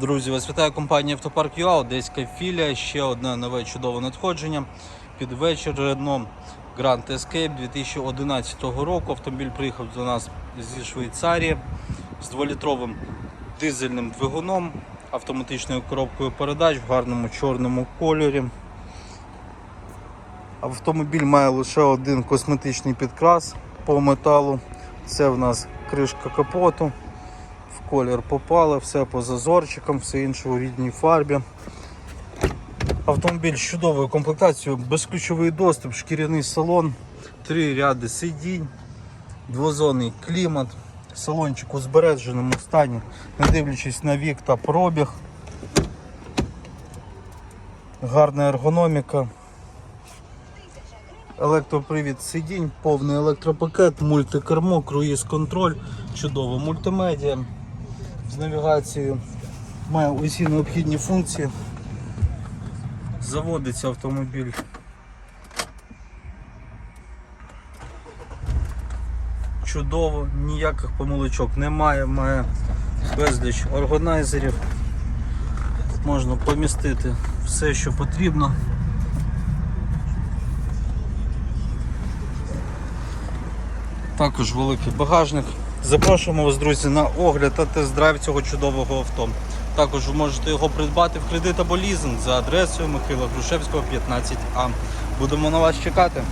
Друзі, вас вітає компанія Автопарк ЮА, Одеська філія. Ще одне нове чудове надходження. Під вечір Renault Grand Escape 2011 року. Автомобіль приїхав до нас зі Швейцарії з 2-літровим дизельним двигуном, автоматичною коробкою передач в гарному чорному кольорі. Автомобіль має лише один косметичний підкрас по металу. Це в нас кришка капоту в колір попали, все по зазорчикам, все інше у рідній фарбі. Автомобіль з чудовою комплектацією, безключовий доступ, шкіряний салон, три ряди сидінь, двозонний клімат, салончик у збереженому стані, не дивлячись на вік та пробіг. Гарна ергономіка. Електропривід сидінь, повний електропакет, мультикермо, круїз контроль, чудова мультимедіа з навігацією. Має усі необхідні функції. Заводиться автомобіль. Чудово, ніяких помилочок немає, має безліч органайзерів. Можна помістити все, що потрібно. Також великий багажник. Запрошуємо вас, друзі, на огляд та тест-драйв цього чудового авто. Також ви можете його придбати в кредит або лізинг за адресою Михайла Грушевського, 15А. Будемо на вас чекати.